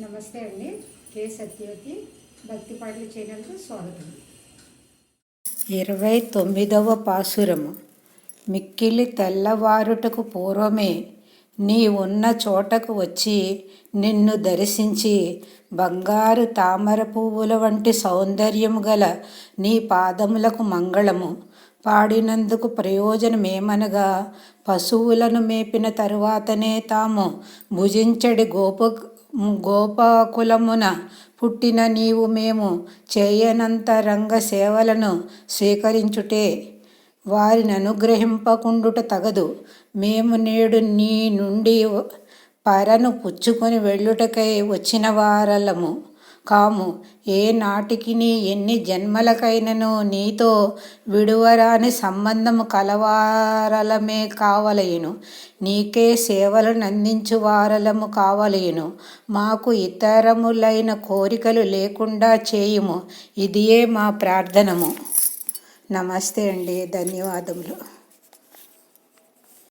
నమస్తే అండి. కే సత్యవతి భక్తి పాటల ఛానల్కు స్వాగతం. ఇరవై తొమ్మిదవ పాసురము మిక్కిలి తెల్లవారుటకు పూర్వమే నీ ఉన్న చోటకు వచ్చి నిన్ను దర్శించి బంగారు తామర పువ్వుల వంటి సౌందర్యము గల నీ పాదములకు మంగళము. పాడినందుకు ప్రయోజనమేమనగా పశువులను మేపిన తరువాతనే తాము భుజించడి గోప గోపాకులమున పుట్టిన నీవు మేము చేయనంత రంగ సేవలను స్వీకరించుటే వారిని అనుగ్రహింపకుండుట తగదు. మేము నేడు నీ నుండి పరను పుచ్చుకొని వెళ్ళుటకై వచ్చిన వారలము. కాము. ఏ నాటికి నీ ఎన్ని జన్మలకైనను నీతో విడువరాని సంబంధము కలవారలమే కావలయును నీకే సేవలను అందించువారలము కావలయును మాకు ఇతరములైన కోరికలు లేకుండా చేయుము. ఇదియే మా ప్రార్థనము. నమస్తే అండి. ధన్యవాదములు.